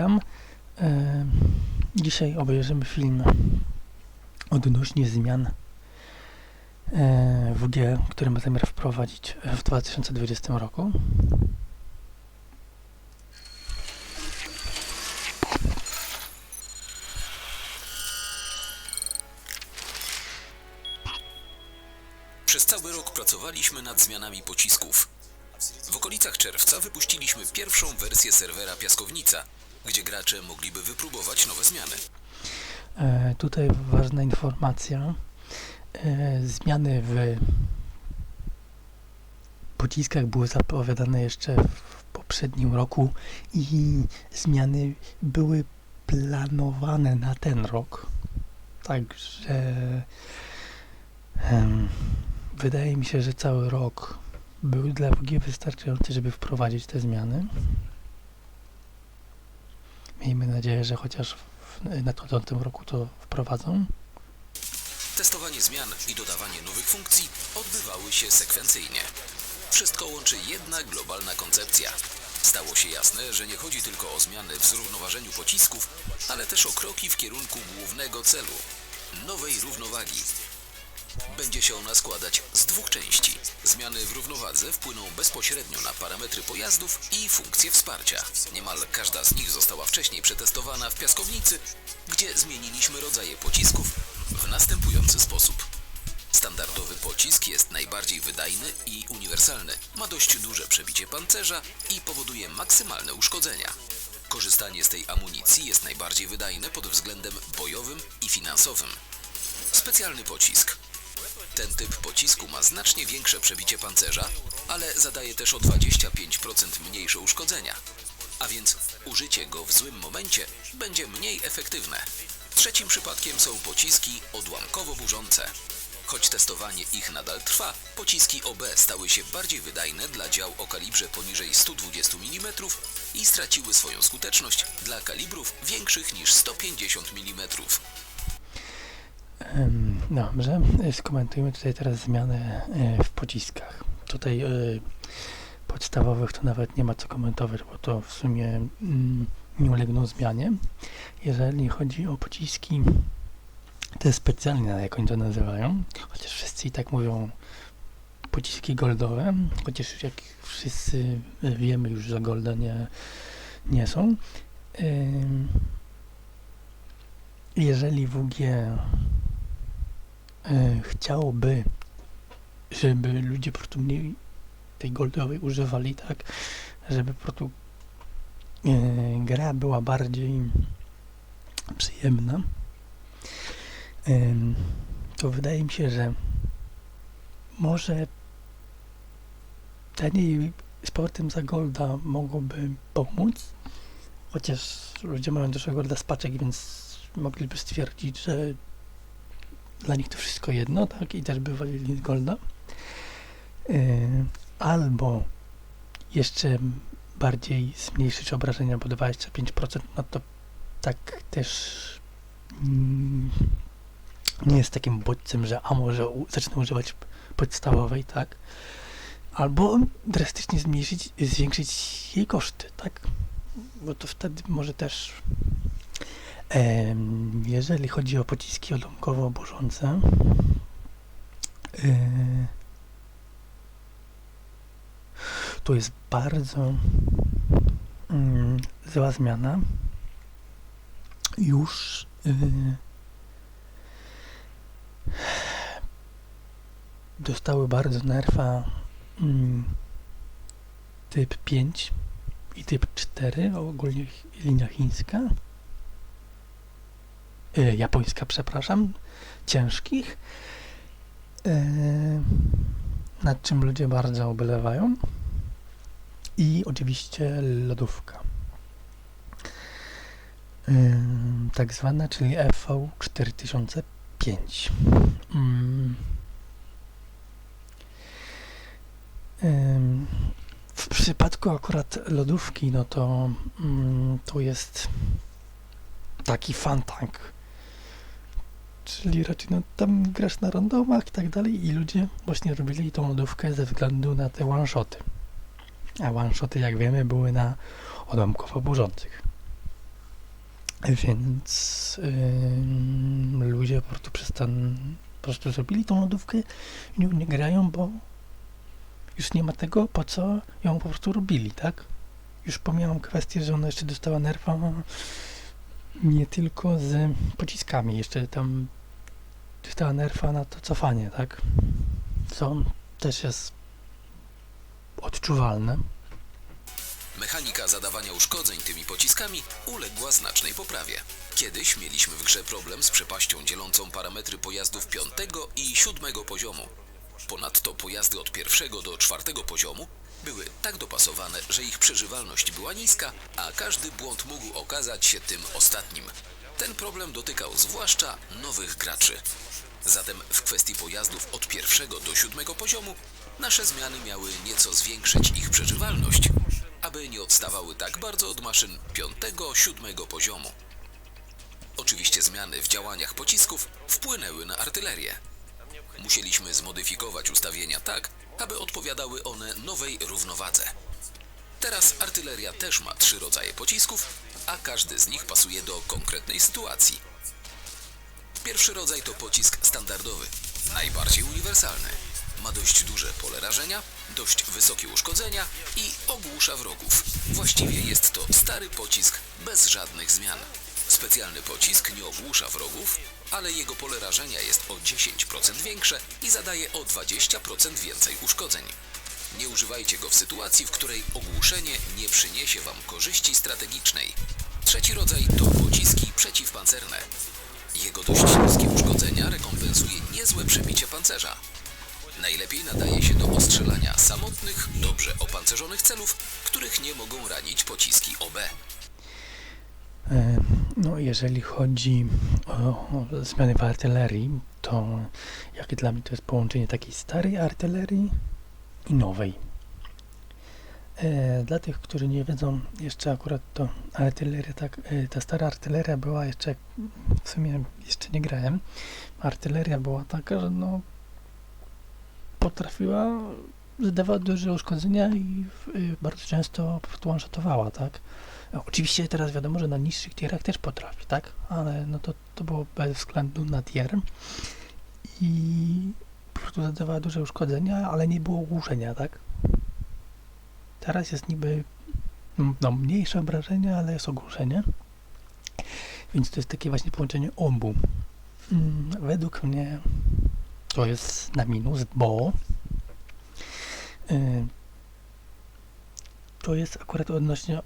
witam. E, dzisiaj obejrzymy film odnośnie zmian e, WG, który ma zamiar wprowadzić w 2020 roku. Przez cały rok pracowaliśmy nad zmianami pocisków. W okolicach czerwca wypuściliśmy pierwszą wersję serwera Piaskownica, gdzie gracze mogliby wypróbować nowe zmiany. E, tutaj ważna informacja. E, zmiany w pociskach były zapowiadane jeszcze w poprzednim roku i zmiany były planowane na ten rok. Także wydaje mi się, że cały rok był dla WG wystarczający, żeby wprowadzić te zmiany. Miejmy nadzieję, że chociaż w nadchodzącym roku to wprowadzą. Testowanie zmian i dodawanie nowych funkcji odbywały się sekwencyjnie. Wszystko łączy jedna globalna koncepcja. Stało się jasne, że nie chodzi tylko o zmiany w zrównoważeniu pocisków, ale też o kroki w kierunku głównego celu nowej równowagi. Będzie się ona składać z dwóch części. Zmiany w równowadze wpłyną bezpośrednio na parametry pojazdów i funkcje wsparcia. Niemal każda z nich została wcześniej przetestowana w piaskownicy, gdzie zmieniliśmy rodzaje pocisków w następujący sposób. Standardowy pocisk jest najbardziej wydajny i uniwersalny. Ma dość duże przebicie pancerza i powoduje maksymalne uszkodzenia. Korzystanie z tej amunicji jest najbardziej wydajne pod względem bojowym i finansowym. Specjalny pocisk. Ten typ pocisku ma znacznie większe przebicie pancerza, ale zadaje też o 25% mniejsze uszkodzenia. A więc użycie go w złym momencie będzie mniej efektywne. Trzecim przypadkiem są pociski odłamkowo burzące. Choć testowanie ich nadal trwa, pociski OB stały się bardziej wydajne dla dział o kalibrze poniżej 120 mm i straciły swoją skuteczność dla kalibrów większych niż 150 mm. Em, Dobrze, e, skomentujmy tutaj teraz zmiany e, w pociskach. Tutaj e, podstawowych to nawet nie ma co komentować, bo to w sumie mm, nie ulegną zmianie. Jeżeli chodzi o pociski, te specjalne, jak oni to nazywają, chociaż wszyscy i tak mówią pociski goldowe, chociaż jak wszyscy wiemy już, że golda nie, nie są. Jeżeli WG chciałoby, żeby ludzie po prostu mniej tej goldowej używali, tak, żeby po prostu e, gra była bardziej przyjemna, em, to wydaje mi się, że może taniej z powrotem za golda mogłoby pomóc, chociaż ludzie mają dużo golda z paczek, więc mogliby stwierdzić, że dla nich to wszystko jedno, tak, i też by walili golda. Yy, albo jeszcze bardziej zmniejszyć obrażenia, bo 25%, no to tak też mm, nie jest takim bodźcem, że a może zacznę używać podstawowej, tak, albo drastycznie zmniejszyć, zwiększyć jej koszty, tak, bo to wtedy może też Jeżeli chodzi o pociski odłamkowo burzące, yy, to jest bardzo mm, zła zmiana. Już yy, dostały bardzo nerfa mm, typ 5 i typ 4, ogólnie linia chińska e, japońska, przepraszam, ciężkich, e, nad czym ludzie bardzo ubolewają. I oczywiście lodówka. E, tak zwana, czyli FV 4005. Mm. W przypadku akurat lodówki, no to mm, to jest taki fantank. Czyli raczej no, tam grasz na randomach i tak dalej i ludzie właśnie robili tą lodówkę ze względu na te one-shoty. A one-shoty, jak wiemy, były na odłamkowo burzących. Więc ym, ludzie po prostu przestan, po prostu zrobili tą lodówkę i nie grają, bo już nie ma tego, po co ją po prostu robili, tak? Już pomijam kwestię, że ona jeszcze dostała nerwa nie tylko z pociskami, jeszcze tam dostała nerwa na to cofanie, tak? Co też jest odczuwalne. Mechanika zadawania uszkodzeń tymi pociskami uległa znacznej poprawie. Kiedyś mieliśmy w grze problem z przepaścią dzielącą parametry pojazdów piątego i siódmego poziomu. Ponadto pojazdy od pierwszego do czwartego poziomu były tak dopasowane, że ich przeżywalność była niska, a każdy błąd mógł okazać się tym ostatnim. Ten problem dotykał zwłaszcza nowych graczy. Zatem w kwestii pojazdów od pierwszego do siódmego poziomu nasze zmiany miały nieco zwiększyć ich przeżywalność, aby nie odstawały tak bardzo od maszyn piątego, siódmego poziomu. Oczywiście zmiany w działaniach pocisków wpłynęły na artylerię. Musieliśmy zmodyfikować ustawienia tak, aby odpowiadały one nowej równowadze. Teraz artyleria też ma trzy rodzaje pocisków, a każdy z nich pasuje do konkretnej sytuacji. Pierwszy rodzaj to pocisk standardowy, najbardziej uniwersalny. Ma dość duże pole rażenia, dość wysokie uszkodzenia i ogłusza wrogów. Właściwie jest to stary pocisk bez żadnych zmian. Specjalny pocisk nie ogłusza wrogów, ale jego pole rażenia jest o 10% większe i zadaje o 20% więcej uszkodzeń. Nie używajcie go w sytuacji, w której ogłuszenie nie przyniesie Wam korzyści strategicznej. Trzeci rodzaj to pociski przeciwpancerne. Jego dość niskie uszkodzenia rekompensuje niezłe przebicie pancerza. Najlepiej nadaje się do ostrzelania samotnych, dobrze opancerzonych celów, których nie mogą ranić pociski OB. E, No, jeżeli chodzi o, o zmiany w artylerii, to jak dla mnie to jest połączenie takiej starej artylerii i nowej. E, dla tych, którzy nie wiedzą, jeszcze akurat to artyleria, tak, e, ta stara artyleria była jeszcze, w sumie jeszcze nie grałem, artyleria była taka, że no potrafiła zadawać duże uszkodzenia i y, bardzo często po prostu tak? Oczywiście teraz wiadomo, że na niższych tierach też potrafi, tak? Ale no to, to było bez względu na tier i po prostu zadawała duże uszkodzenia, ale nie było ogłuszenia, tak? Teraz jest niby no, mniejsze obrażenia, ale jest ogłuszenie. Więc to jest takie właśnie połączenie obu. Mm, Według mnie to jest na minus, bo y, to jest akurat odnośnie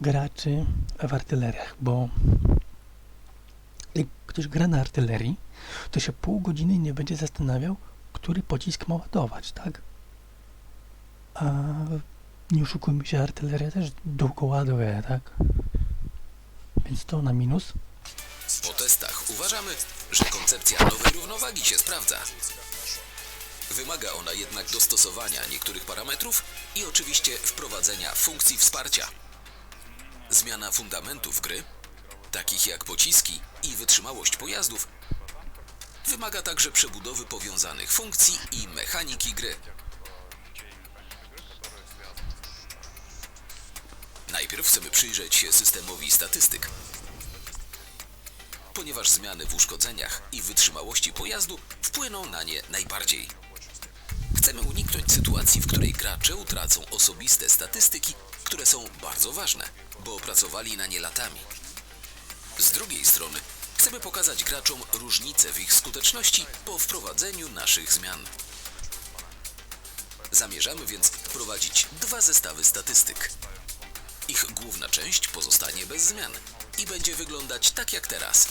graczy w artyleriach, bo jak ktoś gra na artylerii, to się pół godziny nie będzie zastanawiał, który pocisk ma ładować, tak? A nie oszukujmy się, artyleria też długo ładuje, tak? Więc to na minus. Po testach uważamy, że koncepcja nowej równowagi się sprawdza. Wymaga ona jednak dostosowania niektórych parametrów i oczywiście wprowadzenia funkcji wsparcia. Zmiana fundamentów gry, takich jak pociski i wytrzymałość pojazdów, wymaga także przebudowy powiązanych funkcji i mechaniki gry. Najpierw chcemy przyjrzeć się systemowi statystyk. Ponieważ zmiany w uszkodzeniach i wytrzymałości pojazdu wpłyną na nie najbardziej. Chcemy uniknąć sytuacji, w której gracze utracą osobiste statystyki, które są bardzo ważne, bo opracowali na nie latami. Z drugiej strony, chcemy pokazać graczom różnice w ich skuteczności po wprowadzeniu naszych zmian. Zamierzamy więc wprowadzić dwa zestawy statystyk. Ich główna część pozostanie bez zmian i będzie wyglądać tak jak teraz.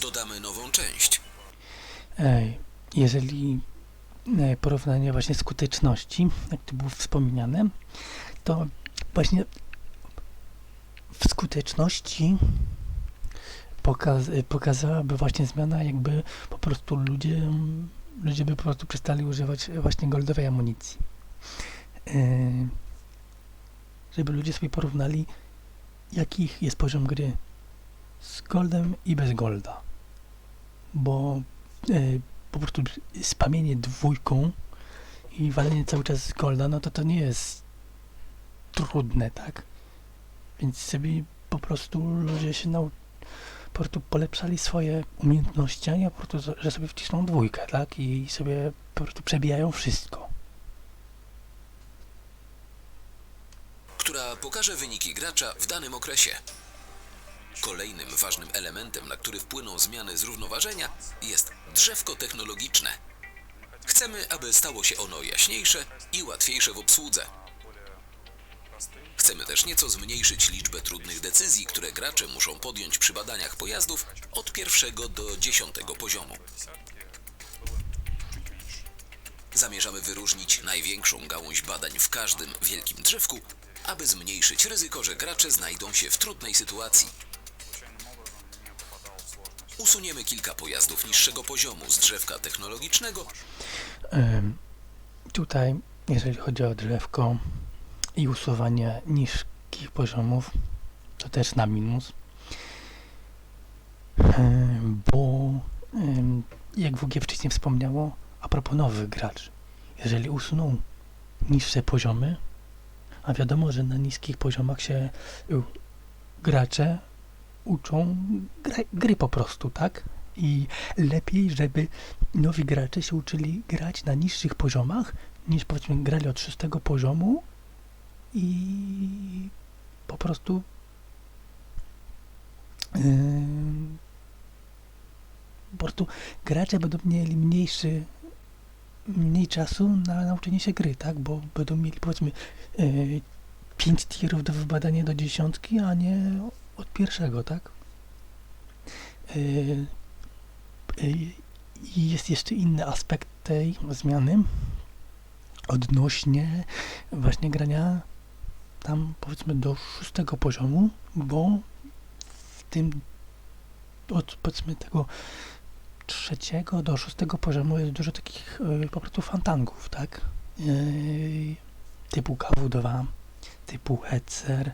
Dodamy nową część. Jeżeli e, porównanie właśnie skuteczności, jak to było wspomniane, to właśnie w skuteczności pokaz, pokazałaby właśnie zmiana, jakby po prostu ludzie, ludzie by po prostu przestali używać właśnie goldowej amunicji. E, Żeby ludzie sobie porównali, jaki jest poziom gry z goldem i bez golda. Bo e, po prostu spamienie dwójką i walenie cały czas z golda, no to to nie jest trudne, tak? Więc sobie po prostu ludzie się nau... po prostu polepszali swoje umiejętności, a nie po prostu, że sobie wcisną dwójkę, tak? I sobie po prostu przebijają wszystko. Która pokaże wyniki gracza w danym okresie. Kolejnym ważnym elementem, na który wpłyną zmiany zrównoważenia, jest drzewko technologiczne. Chcemy, aby stało się ono jaśniejsze i łatwiejsze w obsłudze. Chcemy też nieco zmniejszyć liczbę trudnych decyzji, które gracze muszą podjąć przy badaniach pojazdów od pierwszego do dziesiątego poziomu. Zamierzamy wyróżnić największą gałąź badań w każdym wielkim drzewku, aby zmniejszyć ryzyko, że gracze znajdą się w trudnej sytuacji. Usuniemy kilka pojazdów niższego poziomu z drzewka technologicznego tutaj, jeżeli chodzi o drzewko i usuwanie niskich poziomów, to też na minus. Bo jak WG wcześniej wspomniało, a propos nowych graczy, jeżeli usuną niższe poziomy, a wiadomo, że na niskich poziomach się y, gracze uczą gry, gry po prostu, tak? I lepiej, żeby nowi gracze się uczyli grać na niższych poziomach, niż powiedzmy grali od szóstego poziomu i po prostu yy, po prostu gracze będą mieli mniejszy mniej czasu na nauczenie się gry, tak? Bo będą mieli powiedzmy yy, pięć tirów do wybadania do dziesiątki, a nie od pierwszego, tak? Yy, i jest jeszcze inny aspekt tej zmiany odnośnie właśnie grania tam powiedzmy do szóstego poziomu, bo w tym od powiedzmy tego trzeciego do szóstego poziomu jest dużo takich y, po prostu fantangów, tak? Y, typu KW2, typu Hetzer,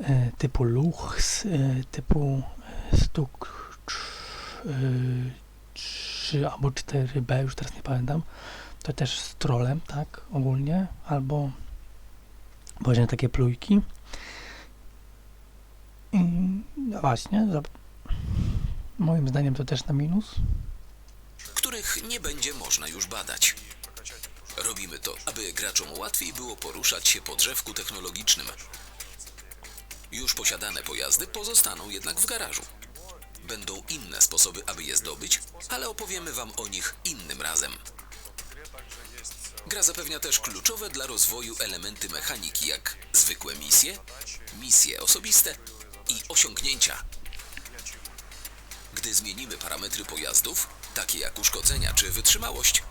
y, typu Luchs, y, typu y, Stuk y, 3 albo 4B, już teraz nie pamiętam, to też z trolem, tak, ogólnie, albo właśnie takie plujki. I no właśnie, moim zdaniem to też na minus. których nie będzie można już badać. Robimy to, aby graczom łatwiej było poruszać się po drzewku technologicznym. Już posiadane pojazdy pozostaną jednak w garażu. Będą inne sposoby, aby je zdobyć, ale opowiemy Wam o nich innym razem. Gra zapewnia też kluczowe dla rozwoju elementy mechaniki, jak zwykłe misje, misje osobiste i osiągnięcia. Gdy zmienimy parametry pojazdów, takie jak uszkodzenia czy wytrzymałość,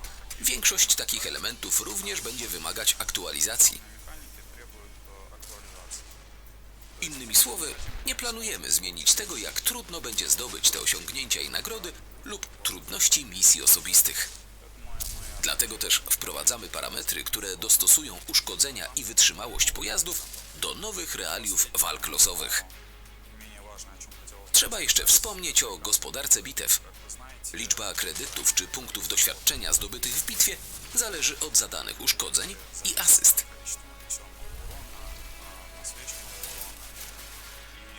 większość takich elementów również będzie wymagać aktualizacji. Innymi słowy, nie planujemy zmienić tego, jak trudno będzie zdobyć te osiągnięcia i nagrody lub trudności misji osobistych. Dlatego też wprowadzamy parametry, które dostosują uszkodzenia i wytrzymałość pojazdów do nowych realiów walk losowych. Trzeba jeszcze wspomnieć o gospodarce bitew. Liczba kredytów czy punktów doświadczenia zdobytych w bitwie zależy od zadanych uszkodzeń i asyst.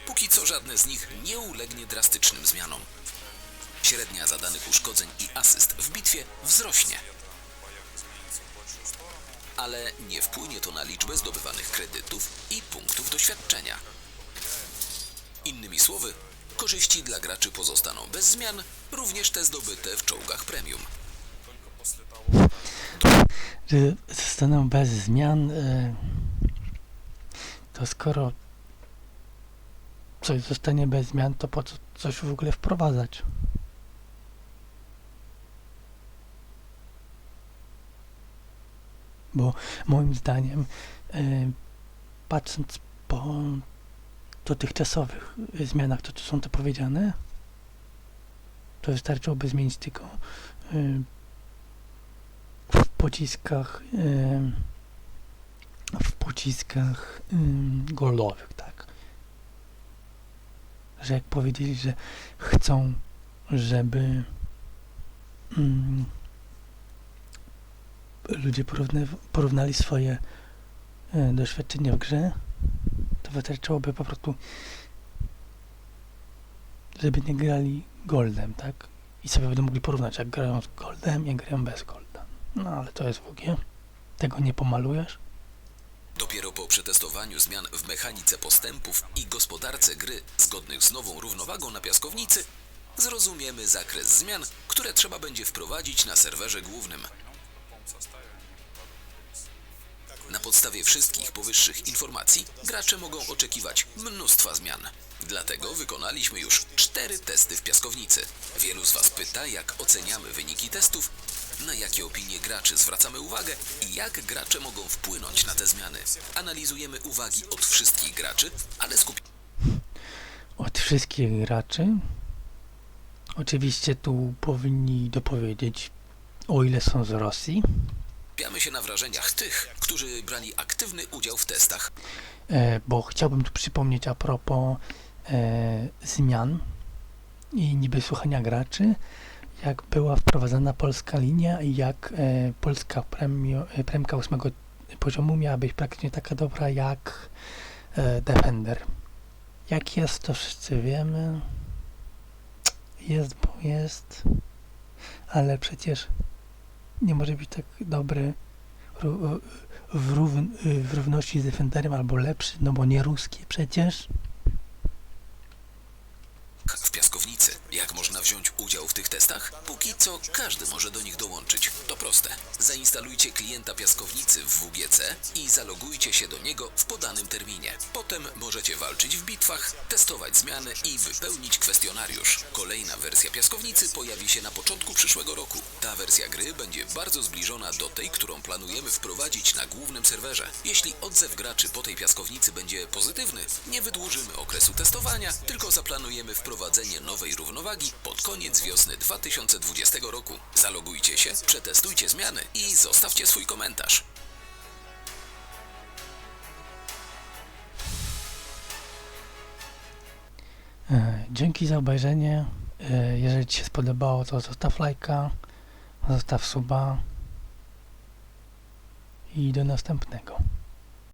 Póki co żadne z nich nie ulegnie drastycznym zmianom. Średnia zadanych uszkodzeń i asyst w bitwie wzrośnie. Ale nie wpłynie to na liczbę zdobywanych kredytów i punktów doświadczenia. Innymi słowy, korzyści dla graczy pozostaną bez zmian, również te zdobyte w czołgach premium. zostaną bez zmian, y, to skoro coś zostanie bez zmian, to po co coś w ogóle wprowadzać? Bo moim zdaniem, y, patrząc po dotychczasowych zmianach, to, to są to powiedziane, to wystarczyłoby zmienić tylko y, w pociskach em, w pociskach em, goldowych, tak. Że jak powiedzieli, że chcą, żeby mm, ludzie porównali swoje e, doświadczenia w grze, to wystarczyłoby po prostu, żeby nie grali goldem, tak? I sobie będą mogli porównać, jak grają z goldem, jak grają bez golda. No ale to jest WG. Tego nie pomalujesz. Dopiero po przetestowaniu zmian w mechanice postępów i gospodarce gry zgodnych z nową równowagą na piaskownicy, zrozumiemy zakres zmian, które trzeba będzie wprowadzić na serwerze głównym. Na podstawie wszystkich powyższych informacji gracze mogą oczekiwać mnóstwa zmian. Dlatego wykonaliśmy już cztery testy w piaskownicy. Wielu z Was pyta, jak oceniamy wyniki testów, na jakie opinie graczy zwracamy uwagę i jak gracze mogą wpłynąć na te zmiany. Analizujemy uwagi od wszystkich graczy, ale skupiamy Od wszystkich graczy. Oczywiście tu powinni dopowiedzieć, o ile są z Rosji. Się na wrażeniach tych, którzy brali aktywny udział w testach. E, bo chciałbym tu przypomnieć a propos e, zmian i niby słuchania graczy, jak była wprowadzana polska linia i jak e, polska premio, e, premka ósmego poziomu miała być praktycznie taka dobra jak e, Defender. Jak jest, to wszyscy wiemy. Jest, bo jest. Ale przecież nie może być tak dobry w, równ, w równości z Defenderem albo lepszy, no bo nie ruski przecież. w piaskownicy. Jak można wziąć udział w tych testach? Póki co każdy może do nich dołączyć. To proste. Zainstalujcie klienta piaskownicy w WGC i zalogujcie się do niego w podanym terminie. Potem możecie walczyć w bitwach, testować zmiany i wypełnić kwestionariusz. Kolejna wersja piaskownicy pojawi się na początku przyszłego roku. Ta wersja gry będzie bardzo zbliżona do tej, którą planujemy wprowadzić na głównym serwerze. Jeśli odzew graczy po tej piaskownicy będzie pozytywny, nie wydłużymy okresu testowania, tylko zaplanujemy wprowadzenie nowej równowagi pod koniec wiosny 2020 roku. Zalogujcie się, przetestujcie zmiany i zostawcie swój komentarz. E, Dzięki za obejrzenie. E, Jeżeli Ci się spodobało, to zostaw lajka, zostaw suba i do następnego.